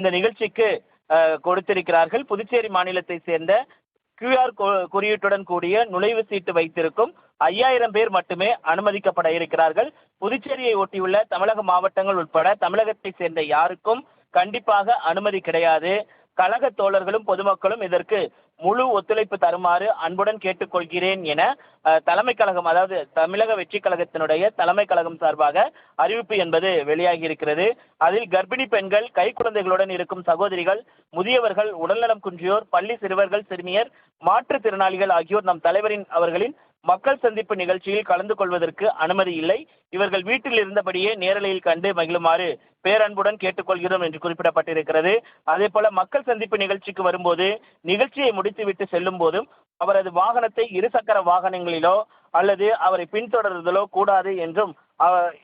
இந்த நிகழ்ச்சிக்கு கொடுத்திருக்கிறார்கள். புதுச்சேரி மாநிலத்தை சேர்ந்த கியூஆர் குறியீட்டுடன் கூடிய நுழைவு சீட்டு வைத்திருக்கும் ஐயாயிரம் பேர் மட்டுமே அனுமதிக்கப்பட இருக்கிறார்கள். புதுச்சேரியை ஒட்டியுள்ள தமிழக மாவட்டங்கள் உட்பட தமிழகத்தை சேர்ந்த யாருக்கும் கண்டிப்பாக அனுமதி கிடையாது. கழக தோழர்களும் பொதுமக்களும் இதற்கு முழு ஒத்துழைப்பு தருமாறு அன்புடன் கேட்டுக்கொள்கிறேன் என தலைமை கழகம் அதாவது தமிழக வெற்றி கழகத்தினுடைய தலைமை கழகம் சார்பாக அறிவிப்பு என்பது வெளியாகி இருக்கிறது அதில் கர்ப்பிணி பெண்கள் கை குழந்தைகளுடன் இருக்கும் சகோதரிகள் முதியவர்கள் உடல்நலம் குன்றியோர் பள்ளி சிறுவர்கள் சிறுமியர் மாற்றுத்திறனாளிகள் ஆகியோர் நம் தலைவரின் அவர்களின் மக்கள் சந்திப்பு நிகழ்ச்சியில் கலந்து கொள்வதற்கு அனுமதி இல்லை. இவர்கள் வீட்டில் இருந்தபடியே நேரலையில் கண்டு மகிழுமாறு பேரன்புடன் கேட்டுக்கொள்கிறோம் என்று குறிப்பிடப்பட்டிருக்கிறது. அதே போல மக்கள் சந்திப்பு நிகழ்ச்சிக்கு வரும்போது நிகழ்ச்சியை முடித்துவிட்டு செல்லும் போதும் அவரது வாகனத்தை இருசக்கர வாகனங்களிலோ அல்லது அவரை பின்தொடர்தலோ கூடாது என்றும்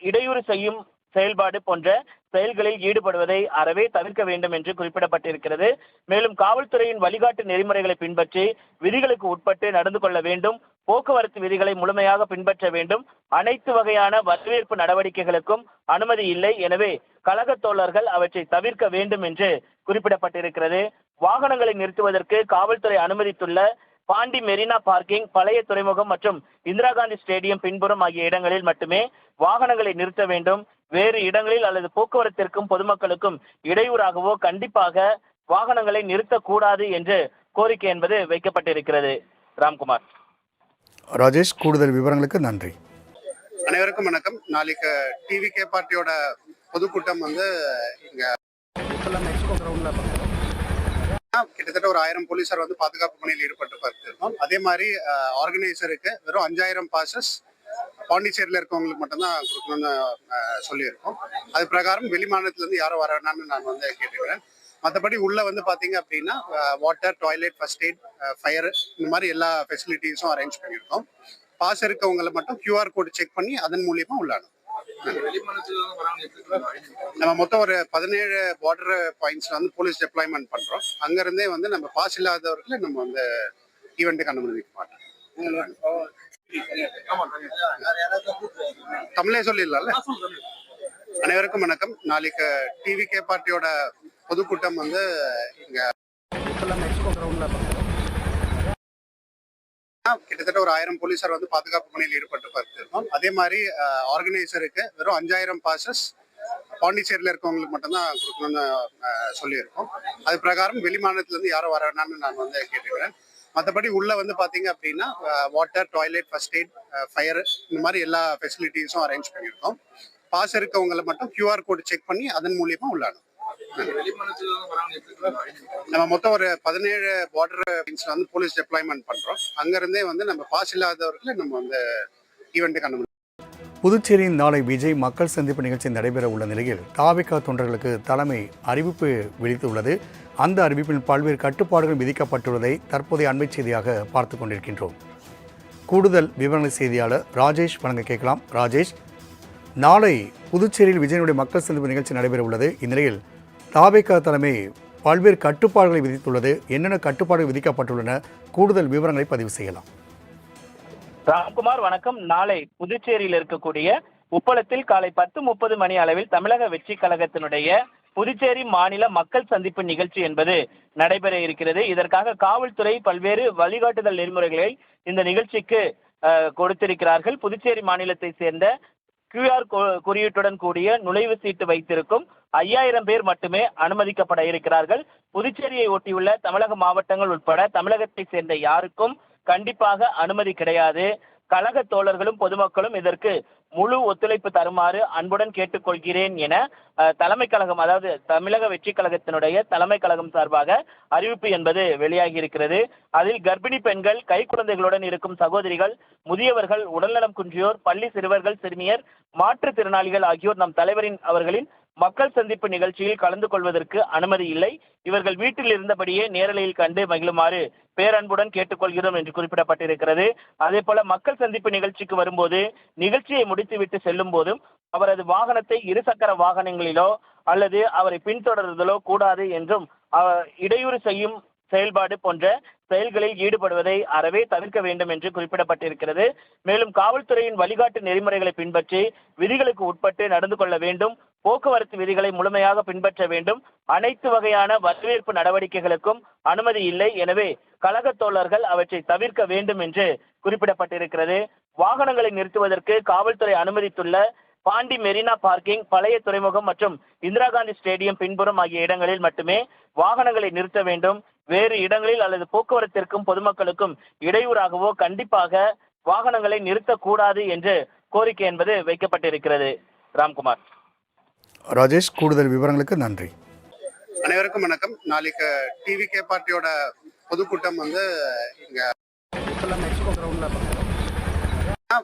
இடையூறு செய்யும் செயல்பாடு போன்ற செயல்களில் ஈடுபடுவதை அறவே தவிர்க்க வேண்டும் என்று குறிப்பிடப்பட்டிருக்கிறது. மேலும் காவல்துறையின் வழிகாட்டு நெறிமுறைகளை பின்பற்றி விதிகளுக்கு உட்பட்டு நடந்து கொள்ள வேண்டும். போக்குவரத்து விதிகளை முழுமையாக பின்பற்ற வேண்டும். அனைத்து வகையான வரவேற்பு நடவடிக்கைகளுக்கும் அனுமதி இல்லை. எனவே கழக தோழர்கள் அவற்றை தவிர்க்க வேண்டும் என்று குறிப்பிடப்பட்டிருக்கிறது. வாகனங்களை நிறுத்துவதற்கு காவல்துறை அனுமதித்துள்ள பாண்டி மெரினா பார்க்கிங் பழைய துறைமுகம் மற்றும் இந்திரா காந்தி ஸ்டேடியம் பின்புறம் ஆகிய இடங்களில் மட்டுமே வாகனங்களை நிறுத்த வேண்டும். வேறு இடங்களில் அல்லது போக்குவரத்திற்கும் பொதுமக்களுக்கும் இடையூறாகவோ கண்டிப்பாக வாகனங்களை நிறுத்தக்கூடாது என்று கோரிக்கை என்பது வைக்கப்பட்டிருக்கிறது. ராம்குமார். ராஜேஷ் கூடுதல் விவரங்களுக்கு நன்றி. அனைவருக்கும் வணக்கம். நாளைக்கு டிவி கே பார்ட்டியோட பொதுக்கூட்டம் வந்து இங்க கிட்டத்தட்ட ஒரு ஆயிரம் போலீசார் வந்து பாதுகாப்பு பணியில் ஈடுபட்டு பார்த்துருக்கோம் அதே மாதிரி ஆர்கனைசருக்கு வெறும் அஞ்சாயிரம் பாசஸ் பாண்டிச்சேரியில் இருக்கவங்களுக்கு மட்டும்தான் கொடுக்கணும்னு சொல்லியிருக்கோம். அது பிரகாரம் வெளி மாநிலத்திலேருந்து யாரும் வர வேணாம்னு நான் வந்து கேட்டுக்கிறேன். மற்றபடி உள்ள வந்து பார்த்தீங்க அப்படின்னா water toilet first aid fire இந்த மாதிரி எல்லா ஃபெசிலிட்டிஸும் அரேஞ்ச் பண்ணியிருக்கோம். பாஸ் இருக்கவங்களை மட்டும் கியூஆர் கோடு செக் பண்ணி அதன் மூலியமா உள்ளாடும் நம்ம மொத்தம் ஒரு பதினேழு பார்டர் பாயிண்ட்ஸ்ல வந்து போலீஸ் டெப்ளாய்மெண்ட் பண்றோம். அங்க இருந்தே வந்து நம்ம பாஸ் இல்லாதவர்களை நம்ம வந்து ஈவெண்ட்டுக்கு அனுமதிக்க மாட்டோம். தமிழே சொல்லிடலாம்ல? அனைவருக்கும் வணக்கம். நாளைக்கு டிவி கே பார்ட்டியோட பொதுக்கூட்டம் வந்து இங்க கிட்டத்தட்ட ஒரு ஆயிரம் போலீசார் வந்து பாதுகாப்பு பணியில் ஈடுபட்டு பார்த்துருக்கோம் அதே மாதிரி ஆர்கனைசருக்கு வெறும் அஞ்சாயிரம் பாசஸ் பாண்டிச்சேரியில் இருக்கவங்களுக்கு மட்டும்தான் கொடுக்கணும்னு சொல்லியிருக்கோம். அது பிரகாரம் வெளி மாநிலத்திலேருந்து யாரும் வர வேணாம்னு நான் வந்து கேட்டுக்கிறேன். மற்றபடி உள்ளே வந்து பார்த்தீங்க அப்படின்னா water toilet first aid fire இந்த மாதிரி எல்லா ஃபெசிலிட்டிஸும் அரேஞ்ச் பண்ணியிருக்கோம் பாஸ் இருக்கவங்களை மட்டும் கியூஆர் கோடு செக் பண்ணி அதன் மூலியமாக உள்ளாடும் நம்ம மொத்தம் ஒரு பதினேழு பார்டர் வந்து போலீஸ் டெப்ளாய்மெண்ட் பண்றோம். அங்கிருந்தே வந்து நம்ம பாஸ் இல்லாதவர்களை நம்ம வந்து ஈவெண்ட் அனுமதி புதுச்சேரியின் நாளை விஜய் மக்கள் சந்திப்பு நிகழ்ச்சி நடைபெற உள்ள நிலையில் தாவிகா தொண்டர்களுக்கு தலைமை அறிவிப்பு விடுத்துள்ளது அந்த அறிவிப்பில் பல்வேறு கட்டுப்பாடுகள் விதிக்கப்பட்டுள்ளதை தற்போதைய அண்மை செய்தியாக பார்த்து கொண்டிருக்கின்றோம். கூடுதல் விவரங்கள் செய்தியாளர் ராஜேஷ் வழங்க கேட்கலாம். ராஜேஷ் நாளை புதுச்சேரியில் விஜயனுடைய மக்கள் சந்திப்பு நிகழ்ச்சி நடைபெற உள்ளது இந்நிலையில் தாவேகா தலைமை பல்வேறு கட்டுப்பாடுகளை விதித்துள்ளது. என்னென்ன கட்டுப்பாடுகள் விதிக்கப்பட்டுள்ளன? கூடுதல் விவரங்களை பதிவு செய்யலாம். ராம்குமார் வணக்கம். நாளை புதுச்சேரியில் இருக்கக்கூடிய உப்பளத்தில் காலை பத்து முப்பது மணி அளவில் தமிழக வெற்றி கழகத்தினுடைய புதுச்சேரி மாநில மக்கள் சந்திப்பு நிகழ்ச்சி என்பது நடைபெற இருக்கிறது. இதற்காக காவல்துறை பல்வேறு வழிகாட்டுதல் நெறிமுறைகளை இந்த நிகழ்ச்சிக்கு கொடுத்திருக்கிறார்கள். புதுச்சேரி மாநிலத்தை சேர்ந்த கியூஆர் குறியீட்டுடன் கூடிய நுழைவு சீட்டு வைத்திருக்கும் ஐயாயிரம் பேர் மட்டுமே அனுமதிக்கப்பட இருக்கிறார்கள். புதுச்சேரியை ஒட்டியுள்ள தமிழக மாவட்டங்கள் உட்பட தமிழகத்தை சேர்ந்த யாருக்கும் கண்டிப்பாக அனுமதி கிடையாது. கழக தோழர்களும் பொதுமக்களும் இதற்கு முழு ஒத்துழைப்பு தருமாறு அன்புடன் கேட்டுக்கொள்கிறேன் என தலைமை கழகம் அதாவது தமிழக வெற்றி கழகத்தினுடைய தலைமை கழகம் சார்பாக அறிவிப்பு என்பது வெளியாகி இருக்கிறது அதில் கர்ப்பிணி பெண்கள் கை குழந்தைகளுடன் இருக்கும் சகோதரிகள் முதியவர்கள் உடல்நலம் குன்றியோர் பள்ளி சிறுவர்கள் சிறுமியர் மாற்றுத்திறனாளிகள் ஆகியோர் நம் தலைவரின் அவர்களின் மக்கள் சந்திப்பு நிகழ்ச்சியில் கலந்து கொள்வதற்கு அனுமதி இல்லை. இவர்கள் வீட்டில் இருந்தபடியே நேரலையில் கண்டு மகிழுமாறு பேரன்புடன் கேட்டுக்கொள்கிறோம் என்று குறிப்பிடப்பட்டிருக்கிறது. அதே போல மக்கள் சந்திப்பு நிகழ்ச்சிக்கு வரும்போது நிகழ்ச்சியை முடித்துவிட்டு செல்லும் போதும் அவரது வாகனத்தை இருசக்கர வாகனங்களிலோ அல்லது அவரை பின்தொடர்தலோ கூடாது என்றும் இடையூறு செய்யும் செயல்பாடு போன்ற செயல்களில் ஈடுபடுவதை அறவே தவிர்க்க வேண்டும் என்று குறிப்பிடப்பட்டிருக்கிறது. மேலும் காவல்துறையின் வழிகாட்டு நெறிமுறைகளை பின்பற்றி விதிகளுக்கு உட்பட்டு நடந்து கொள்ள வேண்டும். போக்குவரத்து விதிகளை முழுமையாக பின்பற்ற வேண்டும். அனைத்து வகையான வரவேற்பு நடவடிக்கைகளுக்கும் அனுமதி இல்லை. எனவே கழக தோழர்கள் அவற்றை தவிர்க்க வேண்டும் என்று குறிப்பிடப்பட்டிருக்கிறது. வாகனங்களை நிறுத்துவதற்கு காவல்துறை அனுமதித்துள்ள பாண்டி மெரினா பார்க்கிங் பழைய துறைமுகம் மற்றும் இந்திரா காந்தி ஸ்டேடியம் பின்புறம் ஆகிய இடங்களில் மட்டுமே வாகனங்களை நிறுத்த வேண்டும். வேறு இடங்களில் அல்லது போக்குவரத்திற்கும் பொதுமக்களுக்கும் இடையூறாகவோ கண்டிப்பாக வாகனங்களை நிறுத்தக்கூடாது என்று கோரிக்கை என்பது வைக்கப்பட்டிருக்கிறது. ராம்குமார். ராஜேஷ் கூடுதல் விவரங்களுக்கு நன்றி. அனைவருக்கும் வணக்கம். நாளைக்கு டிவிகே பார்ட்டியோட பொதுக்கூட்டம் வந்து இங்க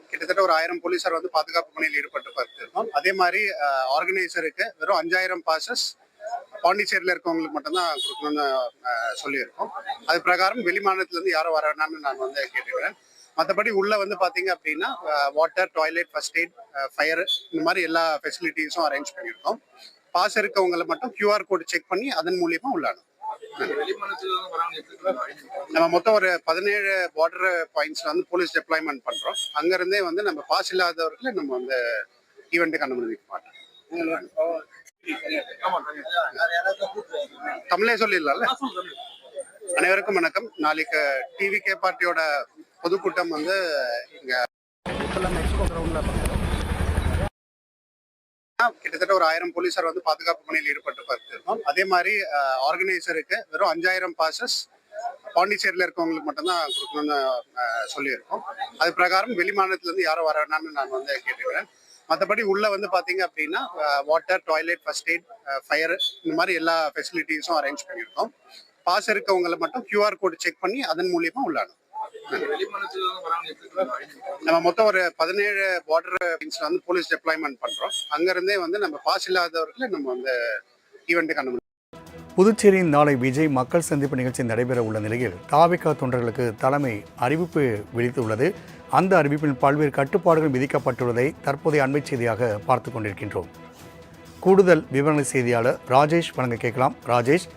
கிட்டத்தட்ட ஒரு ஆயிரம் போலீஸார் வந்து பாதுகாப்பு பணியில் ஈடுபட்டு பார்த்திருக்கோம் அதே மாதிரி ஆர்கனைசருக்கு வெறும் அஞ்சாயிரம் பாசஸ் பாண்டிச்சேரியில் இருக்கவங்களுக்கு மட்டும்தான் கொடுக்கணும்னு சொல்லியிருக்கோம். அது பிரகாரம் வெளி மாநிலத்துல இருந்து யாரும் வர வேணாம்னு நான் வந்து கேட்டுக்கிறேன். மற்றபடி உள்ள வந்து பாத்தீங்க அப்படின்னா water toilet first aid fire இந்த மாதிரி எல்லா ஃபெசிலிட்டிஸும் அரேஞ்ச் பண்ணியிருக்கோம். பாஸ் இருக்கவங்களை மட்டும் கியூஆர் கோடு செக் பண்ணி அதன் மூலியமா உள்ளாடும் நம்ம மொத்தம் ஒரு பதினேழு பார்டர் பாயிண்ட்ஸ்ல வந்து போலீஸ் டெப்ளாய்மெண்ட் பண்றோம். அங்கிருந்தே வந்து நம்ம பாஸ் இல்லாதவர்களை நம்ம வந்து ஈவெண்ட்டுக்கு அனுமதிக்க மாட்டோம். தமிழே சொல்லிடலாம்ல? அனைவருக்கும் வணக்கம். நாளைக்கு டிவி கே பார்ட்டியோட பொதுக்கூட்டம் வந்து இங்க கிட்டத்தட்ட ஒரு ஆயிரம் போலீஸார் வந்து பாதுகாப்பு பணியில் ஈடுபட்டு பார்த்துருக்கோம். அதே மாதிரி ஆர்கனைசருக்கு வெறும் அஞ்சாயிரம் பாசஸ் பாண்டிச்சேரியில் இருக்கவங்களுக்கு மட்டும்தான் கொடுக்கணும்னு சொல்லியிருக்கோம். அது பிரகாரம் வெளி மாநிலத்துலேருந்து யாரும் வர வேணாம்னு நான் வந்து கேட்டுக்கிறேன். மற்றபடி உள்ள வந்து பாத்தீங்க அப்படின்னா water toilet first aid fire இந்த மாதிரி எல்லா ஃபெசிலிட்டிஸும் அரேஞ்ச் பண்ணியிருக்கோம். பாஸ் இருக்கவங்களை மட்டும் கியூஆர் கோடு செக் பண்ணி அதன் மூலியமா உள்ளானோம் நம்ம மொத்தம் ஒரு பதினேழு பார்டர் வந்து போலீஸ் டெப்ளாய்மெண்ட் பண்றோம். அங்கிருந்தே வந்து நம்ம பாஸ் இல்லாதவர்களை நம்ம வந்து ஈவெண்ட் அனுமதி புதுச்சேரியின் நாளை விஜய் மக்கள் சந்திப்பு நிகழ்ச்சி நடைபெற உள்ள நிலையில் தாவிகா தொண்டர்களுக்கு தலைமை அறிவிப்பு விடுத்துள்ளது அந்த அறிவிப்பில் பல்வேறு கட்டுப்பாடுகள் விதிக்கப்பட்டுள்ளதை தற்போதைய அண்மை செய்தியாக பார்த்து கொண்டிருக்கின்றோம். கூடுதல் விவரங்களை செய்தியாளர் ராஜேஷ் வழங்க கேட்கலாம். ராஜேஷ்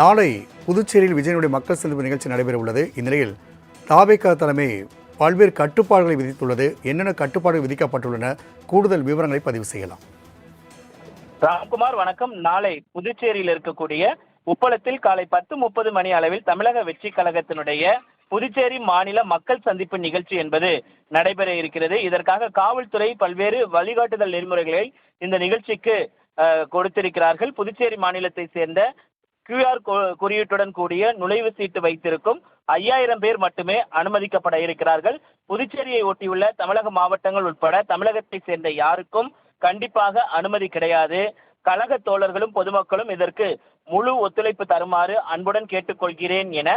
நாளை புதுச்சேரியில் விஜயனுடைய மக்கள் சந்திப்பு நிகழ்ச்சி நடைபெற உள்ளது. இந்நிலையில் தாவேகா தலைமை பல்வேறு கட்டுப்பாடுகளை விதித்துள்ளது. என்னென்ன கட்டுப்பாடுகள் விதிக்கப்பட்டுள்ளன? கூடுதல் விவரங்களை பதிவு செய்யலாம். ராம்குமார் வணக்கம். நாளை புதுச்சேரியில் இருக்கக்கூடிய உப்பளத்தில் காலை பத்து முப்பது மணி அளவில் தமிழக வெற்றி கழகத்தினுடைய புதுச்சேரி மாநில மக்கள் சந்திப்பு நிகழ்ச்சி என்பது நடைபெற இருக்கிறது. இதற்காக காவல்துறை பல்வேறு வழிகாட்டுதல் நெறிமுறைகளை இந்த நிகழ்ச்சிக்கு கொடுத்திருக்கிறார்கள். புதுச்சேரி மாநிலத்தை சேர்ந்த கியூஆர் குறியீட்டுடன் கூடிய நுழைவு சீட்டு வைத்திருக்கும் ஐயாயிரம் பேர் மட்டுமே அனுமதிக்கப்பட இருக்கிறார்கள். புதுச்சேரியை ஒட்டியுள்ள தமிழக மாவட்டங்கள் உட்பட தமிழகத்தை சேர்ந்த யாருக்கும் கண்டிப்பாக அனுமதி கிடையாது. கழக தோழர்களும் பொதுமக்களும் இதற்கு முழு ஒத்துழைப்பு தருமாறு அன்புடன் கேட்டுக்கொள்கிறேன் என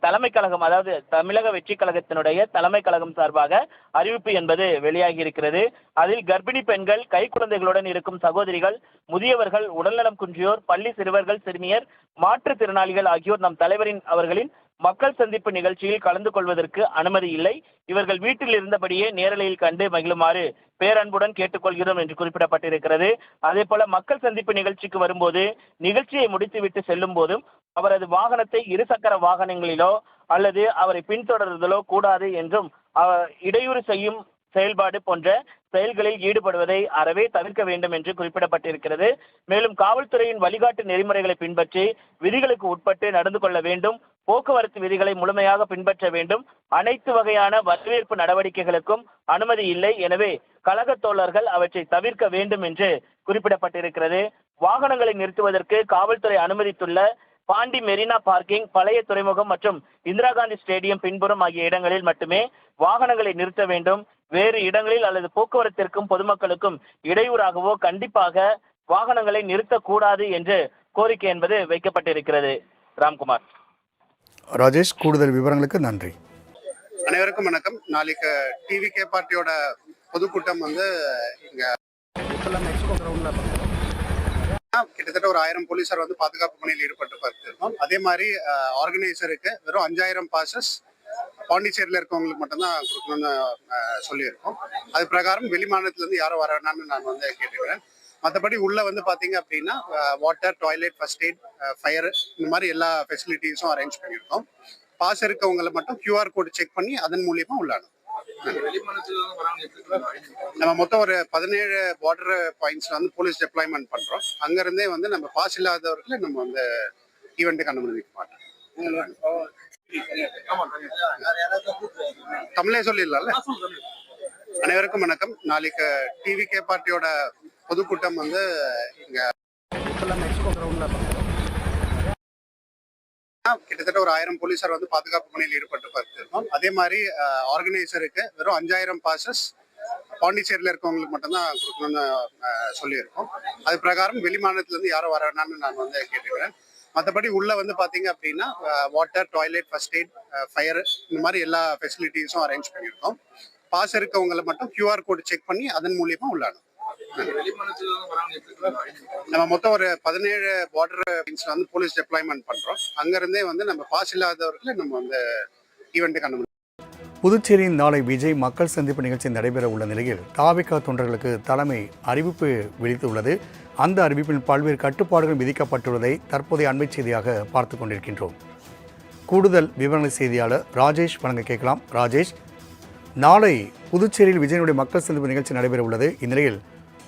தலைமை கழகம் அதாவது தமிழக வெற்றி கழகத்தினுடைய தலைமை கழகம் சார்பாக அறிவிப்பு என்பது வெளியாகி இருக்கிறது அதில் கர்ப்பிணி பெண்கள் கை குழந்தைகளுடன் இருக்கும் சகோதரிகள் முதியவர்கள் உடல்நலம் குன்றியோர் பள்ளி சிறுவர்கள் சிறுமியர் மாற்றுத்திறனாளிகள் ஆகியோர் நம் தலைவரின் அவர்களின் மக்கள் சந்திப்பு நிகழ்ச்சியில் கலந்து கொள்வதற்கு அனுமதி இல்லை. இவர்கள் வீட்டில் இருந்தபடியே நேரலையில் கண்டு மகிழுமாறு பேரன்புடன் கேட்டுக்கொள்கிறோம் என்று குறிப்பிடப்பட்டிருக்கிறது. அதே போல மக்கள் சந்திப்பு நிகழ்ச்சிக்கு வரும்போது நிகழ்ச்சியை முடித்துவிட்டு செல்லும் போதும் அவரது வாகனத்தை இருசக்கர வாகனங்களிலோ அல்லது அவரை பின்தொடர்தலோ கூடாது என்றும் இடையூறு செய்யும் செயல்பாடு போன்ற செயல்களில் ஈடுபடுவதை அறவே தவிர்க்க வேண்டும் என்று குறிப்பிடப்பட்டிருக்கிறது. மேலும் காவல்துறையின் வழிகாட்டு நெறிமுறைகளை பின்பற்றி விதிகளுக்கு உட்பட்டு நடந்து கொள்ள வேண்டும். போக்குவரத்து விதிகளை முழுமையாக பின்பற்ற வேண்டும். அனைத்து வகையான வரவேற்பு நடவடிக்கைகளுக்கும் அனுமதி இல்லை. எனவே கழக தோழர்கள் அவற்றை தவிர்க்க வேண்டும் என்று குறிப்பிடப்பட்டிருக்கிறது. வாகனங்களை நிறுத்துவதற்கு காவல்துறை அனுமதித்துள்ள பாண்டி மெரினா பார்க்கிங் பழைய துறைமுகம் மற்றும் இந்திரா காந்தி ஸ்டேடியம் பின்புறம் ஆகிய இடங்களில் மட்டுமே வாகனங்களை நிறுத்த வேண்டும். வேறு இடங்களில் அல்லது போக்குவரத்திற்கும் பொதுமக்களுக்கும் இடையூறாகவோ கண்டிப்பாக வாகனங்களை நிறுத்தக்கூடாது என்று கோரிக்கை என்பது வைக்கப்பட்டிருக்கிறது. ராம்குமார். ராஜேஷ் கூடுதல் விவரங்களுக்கு நன்றி. அனைவருக்கும் வணக்கம். நாளைக்கு டிவி கே பார்ட்டியோட பொதுக்கூட்டம் வந்து இங்க கிட்டத்தட்ட ஒரு ஆயிரம் போலீசார் வந்து பாதுகாப்பு பணியில் ஈடுபட்டு பார்த்திருக்கோம் அதே மாதிரி ஆர்கனைசருக்கு வெறும் அஞ்சாயிரம் பாசஸ் பாண்டிச்சேரியில் இருக்கவங்களுக்கு மட்டும்தான் கொடுக்கணும்னு சொல்லியிருக்கோம். அது பிரகாரம் வெளி மாநிலத்திலேருந்து யாரும் வர வேணாம்னு நான் வந்து கேட்டுக்கிறேன். மற்றபடி உள்ள வந்து பாத்தீங்க அப்படின்னா water toilet first aid fire இந்த மாதிரி எல்லா ஃபெசிலிட்டிஸும் அரேஞ்ச் பண்ணியிருக்கோம். பாஸ் இருக்கவங்களை மட்டும் கியூஆர் கோடு செக் பண்ணி அதன் மூலியமா உள்ளாடும் நம்ம மொத்தம் ஒரு பதினேழு பார்டர் பாயிண்ட்ஸ்ல வந்து போலீஸ் டெப்ளாய்மெண்ட் பண்றோம். அங்கிருந்தே வந்து நம்ம பாஸ் இல்லாதவர்களை நம்ம வந்து ஈவெண்ட்டுக்கு அனுமதிக்க மாட்டோம். தமிழே சொல்லிடலாம்ல? அனைவருக்கும் வணக்கம். நாளைக்கு டிவி கே பார்ட்டியோட பொதுக்கூட்டம் வந்து இங்க கிட்டத்தட்ட ஒரு ஆயிரம் போலீசார் வந்து பாதுகாப்பு பணியில் ஈடுபட்டு பார்த்துருக்கோம். அதே மாதிரி ஆர்கனைசருக்கு வெறும் அஞ்சாயிரம் பாசஸ் பாண்டிச்சேரியில் இருக்கவங்களுக்கு மட்டும்தான் கொடுக்கணும்னு சொல்லியிருக்கோம். அது பிரகாரம் வெளி மாநிலத்திலேருந்து யாரும் வர வேணாம்னு நான் வந்து கேட்டுக்கிறேன். மற்றபடி உள்ளே வந்து பார்த்தீங்க அப்படின்னா water toilet first aid fire இந்த மாதிரி எல்லா ஃபெசிலிட்டிஸும் அரேஞ்ச் பண்ணியிருக்கோம். பாஸ் இருக்கவங்களை மட்டும் கியூஆர் கோடு செக் பண்ணி அதன் மூலியமாக உள்ளாடும் நம்ம மொத்தம் ஒரு பதினேழு பார்டர் வந்து போலீஸ் டெப்ளாய்மெண்ட் பண்றோம். அங்கிருந்தே வந்து நம்ம பாஸ் இல்லாதவர்களை நம்ம வந்து ஈவெண்ட்டுக்கு அனுமதி புதுச்சேரியின் நாளை விஜய் மக்கள் சந்திப்பு நிகழ்ச்சி நடைபெற உள்ள நிலையில் தாவிகா தொண்டர்களுக்கு தலைமை அறிவிப்பு விதித்துள்ளது. அந்த அறிவிப்பில் பல்வேறு கட்டுப்பாடுகள் விதிக்கப்பட்டுள்ளதை தற்போதைய அண்மை செய்தியாக பார்த்து கொண்டிருக்கின்றோம். கூடுதல் விவரங்களை செய்தியாளர் ராஜேஷ் வழங்க கேட்கலாம். ராஜேஷ் நாளை புதுச்சேரியில் விஜயனுடைய மக்கள் சந்திப்பு நிகழ்ச்சி நடைபெற உள்ளது. இந்நிலையில்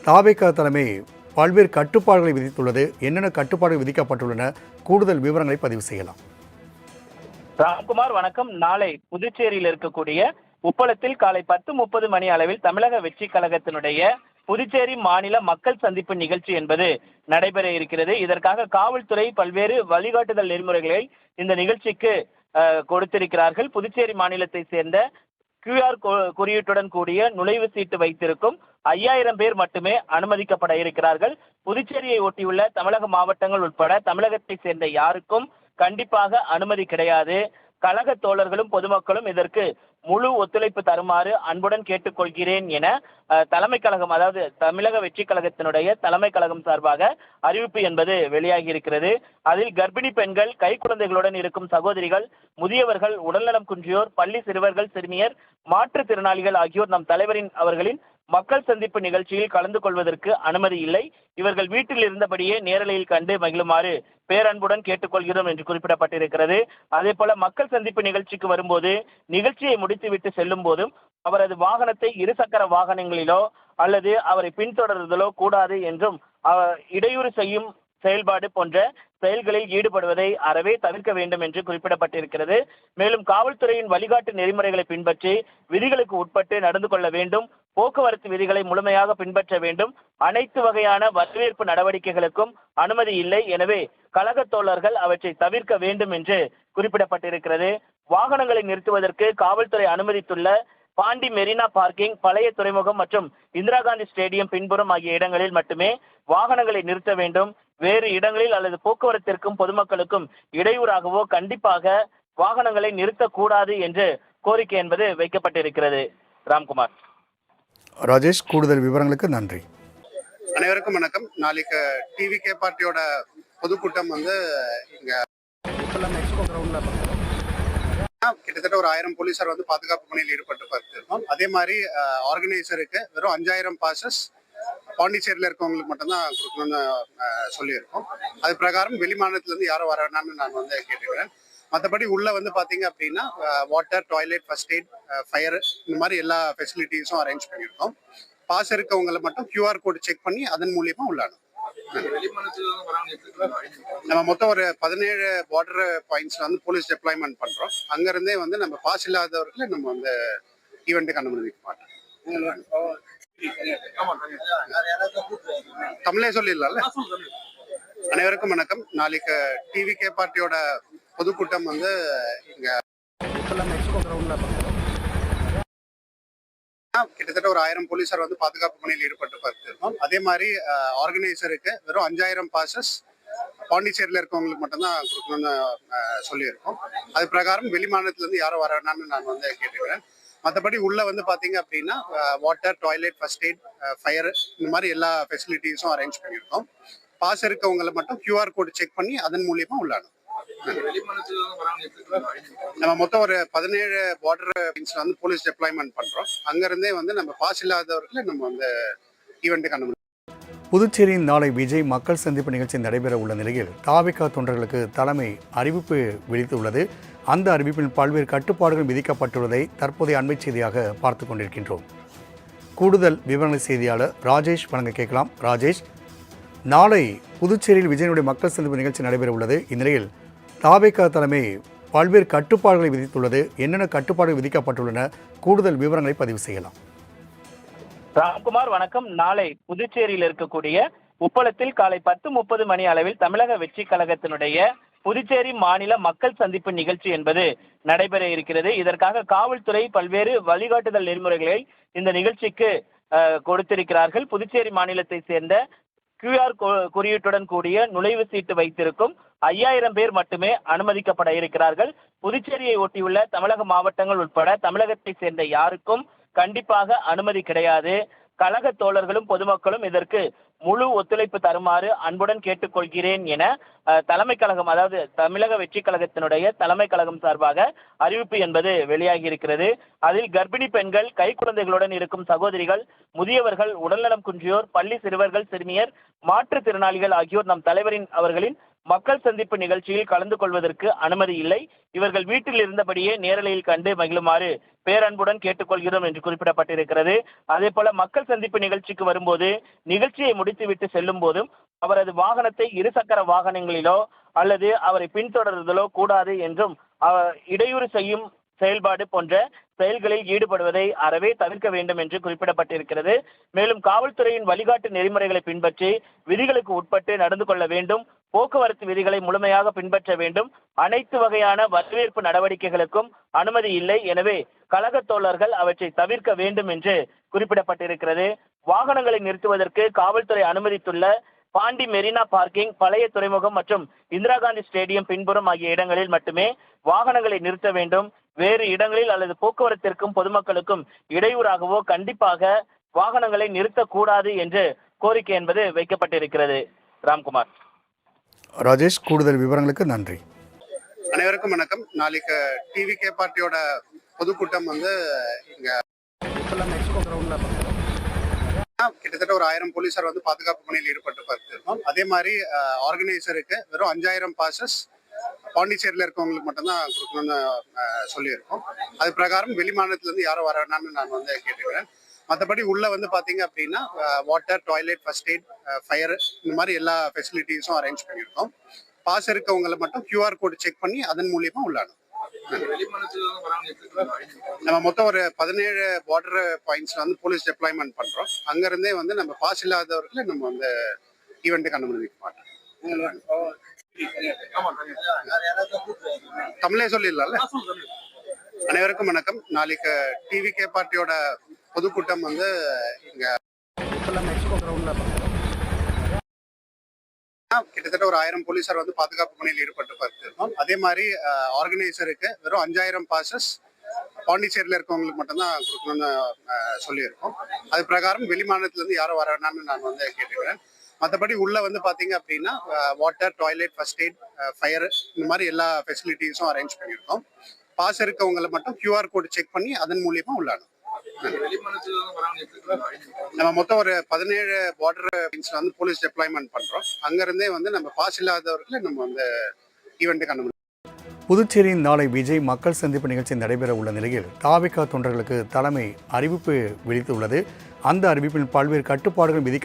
தாபேக்கா தலைமை பல்வேறு கட்டுப்பாடுகளை விதித்துள்ளது. என்னென்ன கட்டுப்பாடுகள் விதிக்கப்பட்டுள்ளன? கூடுதல் விவரங்களை பதிவு செய்யலாம். ராம்குமார் வணக்கம். நாளை புதுச்சேரியில் இருக்கக்கூடிய உப்பளத்தில் காலை பத்து முப்பது மணி அளவில் தமிழக வெற்றி கழகத்தினுடைய புதுச்சேரி மாநில மக்கள் சந்திப்பு நிகழ்ச்சி என்பது நடைபெற இருக்கிறது. இதற்காக காவல்துறை பல்வேறு வழிகாட்டுதல் நெறிமுறைகளை இந்த நிகழ்ச்சிக்கு கொடுத்திருக்கிறார்கள். புதுச்சேரி மாநிலத்தை சேர்ந்த கியூஆர் குறியீட்டுடன் கூடிய நுழைவு சீட்டு வைத்திருக்கும் ஐயாயிரம் பேர் மட்டுமே அனுமதிக்கப்பட இருக்கிறார்கள். புதுச்சேரியை ஒட்டியுள்ள தமிழக மாவட்டங்கள் உட்பட தமிழகத்தை சேர்ந்த யாருக்கும் கண்டிப்பாக அனுமதி கிடையாது. கழக தோழர்களும் பொதுமக்களும் இதற்கு முழு ஒத்துழைப்பு தருமாறு அன்புடன் கேட்டுக்கொள்கிறேன் என தலைமை கழகம் அதாவது தமிழக வெற்றி கழகத்தினுடைய தலைமை கழகம் சார்பாக அறிவிப்பு என்பது வெளியாகி இருக்கிறது அதில் கர்ப்பிணி பெண்கள் கை குழந்தைகளுடன் இருக்கும் சகோதரிகள் முதியவர்கள் உடல்நலம் குன்றியோர் பள்ளி சிறுவர்கள் சிறுமியர் மாற்றுத்திறனாளிகள் ஆகியோர் நம் தலைவரின் அவர்களின் மக்கள் சந்திப்பு நிகழ்ச்சியில் கலந்து கொள்வதற்கு அனுமதி இல்லை. இவர்கள் வீட்டில் இருந்தபடியே நேரலையில் கண்டு மகிழுமாறு பேரன்புடன் கேட்டுக்கொள்கிறோம் என்று குறிப்பிடப்பட்டிருக்கிறது. அதே போல மக்கள் சந்திப்பு நிகழ்ச்சிக்கு வரும்போது நிகழ்ச்சியை முடித்துவிட்டு செல்லும் போதும் அவரது வாகனத்தை இருசக்கர வாகனங்களிலோ அல்லது அவரை பின்தொடர்தலோ கூடாது என்றும் இடையூறு செய்யும் செயல்பாடு போன்ற செயல்களில் ஈடுபடுவதை அறவே தவிர்க்க வேண்டும் என்று குறிப்பிடப்பட்டிருக்கிறது. மேலும் காவல்துறையின் வழிகாட்டு நெறிமுறைகளை பின்பற்றி விதிகளுக்கு உட்பட்டு நடந்து கொள்ள வேண்டும். போக்குவரத்து விதிகளை முழுமையாக பின்பற்ற வேண்டும். அனைத்து வகையான வரவேற்பு நடவடிக்கைகளுக்கும் அனுமதி இல்லை. எனவே கழக தோழர்கள் அவற்றை தவிர்க்க வேண்டும் என்று குறிப்பிடப்பட்டிருக்கிறது. வாகனங்களை நிறுத்துவதற்கு காவல்துறை அனுமதித்துள்ள பாண்டி மெரினா பார்க்கிங் பழைய துறைமுகம் மற்றும் இந்திரா காந்தி ஸ்டேடியம் பின்புறம் ஆகிய இடங்களில் மட்டுமே வாகனங்களை நிறுத்த வேண்டும். வேறு இடங்களில் அல்லது போக்குவரத்திற்கும் பொதுமக்களுக்கும் இடையூறாகவோ கண்டிப்பாக வாகனங்களை நிறுத்தக்கூடாது என்று கோரிக்கை என்பது வைக்கப்பட்டிருக்கிறது. ராம்குமார். ராஜேஷ் கூடுதல் விவரங்களுக்கு நன்றி. அனைவருக்கும் வணக்கம். நாளைக்கு டிவி கே பார்ட்டியோட பொதுக்கூட்டம் வந்து இங்க கிட்டத்தட்ட ஒரு ஆயிரம் போலீசார் வந்து பாதுகாப்பு பணியில் ஈடுபட்டு பார்த்திருக்கோம் அதே மாதிரி ஆர்கனைசருக்கு வெறும் அஞ்சாயிரம் பாசஸ் பாண்டிச்சேரியில் இருக்கவங்களுக்கு மட்டும்தான் கொடுக்கணும்னு சொல்லியிருக்கோம். அது பிரகாரம் வெளி மாநிலத்துல இருந்து யாரும் வர வேணாம்னு நான் வந்து கேட்டுக்கிறேன். மற்றபடி உள்ள வந்து பாத்தீங்க அப்படின்னா water toilet first aid fire இந்த மாதிரி எல்லா ஃபெசிலிட்டிஸும் அரேஞ்ச் பண்ணியிருக்கோம். பாஸ் இருக்கவங்களை மட்டும் கியூஆர் கோடு செக் பண்ணி அதன் மூலியமா உள்ளாடும் நம்ம மொத்தம் ஒரு பதினேழு பார்டர் பாயிண்ட்ஸ்ல வந்து போலீஸ் டெப்ளாய்மெண்ட் பண்றோம். அங்க இருந்தே வந்து நம்ம பாஸ் இல்லாதவர்களை நம்ம வந்து ஈவெண்ட்டுக்கு அனுமதிக்க மாட்டோம். தமிழே சொல்லிடலாம்ல? அனைவருக்கும் வணக்கம். நாளைக்கு டிவி கே பார்ட்டியோட பொதுக்கூட்டம் வந்து இங்க கிட்டத்தட்ட ஒரு ஆயிரம் போலீசார் வந்து பாதுகாப்பு பணியில் ஈடுபட்டு பார்த்திருக்கோம் அதே மாதிரி ஆர்கனைசருக்கு வெறும் அஞ்சாயிரம் பாசஸ் பாண்டிச்சேரியில் இருக்கவங்களுக்கு மட்டும்தான் கொடுக்கணும்னு சொல்லியிருக்கோம். அது பிரகாரம் வெளி மாநிலத்துல இருந்து யாரும் வர வேணாம்னு நான் வந்து கேட்டுக்கிறேன். மற்றபடி உள்ள வந்து பாத்தீங்க அப்படின்னா water toilet first aid fire இந்த மாதிரி எல்லா ஃபெசிலிட்டிஸும் அரேஞ்ச் பண்ணியிருக்கோம். பாஸ் இருக்கவங்களை மட்டும் கியூஆர் கோடு செக் பண்ணி அதன் மூலியமா உள்ளாடும் நம்ம மொத்தம் ஒரு பதினேழு பார்டர் வந்து போலீஸ் டெப்ளாய்மெண்ட் பண்றோம். அங்கிருந்தே வந்து நம்ம பாஸ் இல்லாதவர்களை நம்ம வந்து ஈவெண்ட் அனுமதி புதுச்சேரியில் நாளை விஜய் மக்கள் சந்திப்பு நிகழ்ச்சி நடைபெற உள்ள நிலையில் தாவிகா தொண்டர்களுக்கு தலைமை அறிவிப்பு விடுத்துள்ளது. அந்த அறிவிப்பில் பல்வேறு கட்டுப்பாடுகள் விதிக்கப்பட்டுள்ளதை தற்போதைய அண்மை செய்தியாக பார்த்து கொண்டிருக்கின்றோம். கூடுதல் விவரங்களை செய்தியாளர் ராஜேஷ் வழங்க கேட்கலாம். ராஜேஷ் நாளை புதுச்சேரியில் விஜயனுடைய மக்கள் சந்திப்பு நிகழ்ச்சி நடைபெற உள்ளது. இந்நிலையில் தாவேகா தலைமை பல்வேறு கட்டுப்பாடுகளை விதித்துள்ளது. என்னென்ன கட்டுப்பாடுகள் விதிக்கப்பட்டுள்ளன? கூடுதல் விவரங்களை பதிவு செய்யலாம். ராம்குமார் வணக்கம். நாளை புதுச்சேரியில் இருக்கக்கூடிய உப்பளத்தில் காலை பத்து முப்பது மணி அளவில் தமிழக வெற்றி கழகத்தினுடைய புதுச்சேரி மாநில மக்கள் சந்திப்பு நிகழ்ச்சி என்பது நடைபெற இருக்கிறது. இதற்காக காவல்துறை பல்வேறு வழிகாட்டுதல் நெறிமுறைகளை இந்த நிகழ்ச்சிக்கு கொடுத்திருக்கிறார்கள். புதுச்சேரி மாநிலத்தை சேர்ந்த கியூஆர் குறியீட்டுடன் கூடிய நுழைவு சீட்டு வைத்திருக்கும் ஐயாயிரம் பேர் மட்டுமே அனுமதிக்கப்பட இருக்கிறார்கள். புதுச்சேரியை ஒட்டியுள்ள தமிழக மாவட்டங்கள் உட்பட தமிழகத்தை சேர்ந்த யாருக்கும் கண்டிப்பாக அனுமதி கிடையாது. கழக தோழர்களும் பொதுமக்களும் இதற்கு முழு ஒத்துழைப்பு தருமாறு அன்புடன் கேட்டுக்கொள்கிறேன் என தலைமை கழகம் அதாவது தமிழக வெற்றி கழகத்தினுடைய தலைமை கழகம் சார்பாக அறிவிப்பு என்பது வெளியாகி இருக்கிறது அதில் கர்ப்பிணி பெண்கள் கை குழந்தைகளுடன் இருக்கும் சகோதரிகள் முதியவர்கள் உடல்நலம் குன்றியோர் பள்ளி சிறுவர்கள் சிறுமியர் மாற்றுத்திறனாளிகள் ஆகியோர் நம் தலைவரின் அவர்களின் மக்கள் சந்திப்பு நிகழ்ச்சியில் கலந்து கொள்வதற்கு அனுமதி இல்லை. இவர்கள் வீட்டில் இருந்தபடியே நேரலையில் கண்டு மகிழுமாறு பேரன்புடன் கேட்டுக்கொள்கிறோம் என்று குறிப்பிடப்பட்டிருக்கிறது. அதே போல மக்கள் சந்திப்பு நிகழ்ச்சிக்கு வரும்போது நிகழ்ச்சியை முடித்துவிட்டு செல்லும் போதும் அவரது வாகனத்தை இருசக்கர வாகனங்களிலோ அல்லது அவரை பின்தொடர்தலோ கூடாது என்றும் இடையூறு செய்யும் செயல்பாடு போன்ற செயல்களில் ஈடுபடுவதை அறவே தவிர்க்க வேண்டும் என்று குறிப்பிடப்பட்டிருக்கிறது. மேலும் காவல்துறையின் வழிகாட்டு நெறிமுறைகளை பின்பற்றி விதிகளுக்கு உட்பட்டு நடந்து கொள்ள வேண்டும். போக்குவரத்து விதிகளை முழுமையாக பின்பற்ற வேண்டும். அனைத்து வகையான வரவேற்பு நடவடிக்கைகளுக்கும் அனுமதி இல்லை. எனவே கழக தோழர்கள் அவற்றை தவிர்க்க வேண்டும் என்று குறிப்பிடப்பட்டிருக்கிறது. வாகனங்களை நிறுத்துவதற்கு காவல்துறை அனுமதித்துள்ள பாண்டி மெரினா பார்க்கிங் பழைய துறைமுகம் மற்றும் இந்திரா காந்தி ஸ்டேடியம் பின்புறம் ஆகிய இடங்களில் மட்டுமே வாகனங்களை நிறுத்த வேண்டும். வேறு இடங்களில் அல்லது போக்குவரத்திற்கும் பொதுமக்களுக்கும் இடையூறாகவோ கண்டிப்பாக வாகனங்களை நிறுத்தக்கூடாது என்று கோரிக்கை என்பது வைக்கப்பட்டிருக்கிறது. ராம்குமார். ராஜேஷ் கூடுதல் விவரங்களுக்கு நன்றி. அனைவருக்கும் வணக்கம். நாளைக்கு டிவி கே பார்ட்டியோட பொதுக்கூட்டம் வந்து இங்க கிட்டத்தட்ட ஒரு ஆயிரம் போலீசார் வந்து பாதுகாப்பு பணியில் ஈடுபட்டு பார்த்திருக்கோம் அதே மாதிரி ஆர்கனைசருக்கு வெறும் அஞ்சாயிரம் பாசஸ் பாண்டிச்சேரியில் இருக்கவங்களுக்கு மட்டும்தான் கொடுக்கணும்னு சொல்லியிருக்கோம். அது பிரகாரம் வெளி மாநிலத்திலேருந்து யாரும் வர வேணாம்னு நான் வந்து கேட்டுக்கிறேன். மற்றபடி உள்ள வந்து பாத்தீங்க அப்படின்னா water toilet first aid fire இந்த மாதிரி எல்லா ஃபெசிலிட்டிஸும் அரேஞ்ச் பண்ணியிருக்கோம். பாஸ் இருக்கவங்களை மட்டும் கியூஆர் கோடு செக் பண்ணி அதன் மூலியமா உள்ளாடும் நம்ம மொத்தம் ஒரு பதினேழு பார்டர் பாயிண்ட்ஸ்ல வந்து போலீஸ் டெப்ளாய்மெண்ட் பண்றோம். அங்க இருந்தே வந்து நம்ம பாஸ் இல்லாதவர்களை நம்ம வந்து ஈவெண்ட்டுக்கு அனுமதிக்க மாட்டோம். தமிழே சொல்லிடலாம்ல? அனைவருக்கும் வணக்கம். நாளைக்கு டிவி கே பார்ட்டியோட பொதுக்கூட்டம் வந்து இங்க கிட்டத்தட்ட ஒரு ஆயிரம் போலீசார் வந்து பாதுகாப்பு பணியில் ஈடுபட்டு பார்த்திருக்கோம் அதே மாதிரி ஆர்கனைசருக்கு வெறும் அஞ்சாயிரம் பாசஸ் பாண்டிச்சேரியில் இருக்கவங்களுக்கு மட்டும்தான் கொடுக்கணும்னு சொல்லியிருக்கோம். அது பிரகாரம் வெளி மாநிலத்திலேருந்து யாரும் வர வேணாம்னு நான் வந்து கேட்டுக்கிறேன். மற்றபடி உள்ள வந்து பாத்தீங்க அப்படின்னா water toilet first aid fire இந்த மாதிரி எல்லா ஃபெசிலிட்டிஸும் அரேஞ்ச் பண்ணியிருக்கோம். பாஸ் இருக்கவங்களை மட்டும் கியூஆர் கோடு செக் பண்ணி அதன் மூலியமா உள்ளானோம் நம்ம மொத்தம் ஒரு பதினேழு பார்டர் வந்து போலீஸ் டெப்ளாய்மெண்ட் பண்றோம். அங்கிருந்தே வந்து நம்ம பாஸ் இல்லாதவர்களை நம்ம வந்து ஈவெண்ட்டுக்கு கண்டு புதுச்சேரியின் நாளை விஜய் மக்கள் சந்திப்பு நிகழ்ச்சி நடைபெற உள்ள நிலையில் தாவிகா தொண்டர்களுக்கு தலைமை அறிவிப்பு விடுத்துள்ளது அந்த அறிவிப்பில் பல்வேறு கட்டுப்பாடுகள் விதிக்க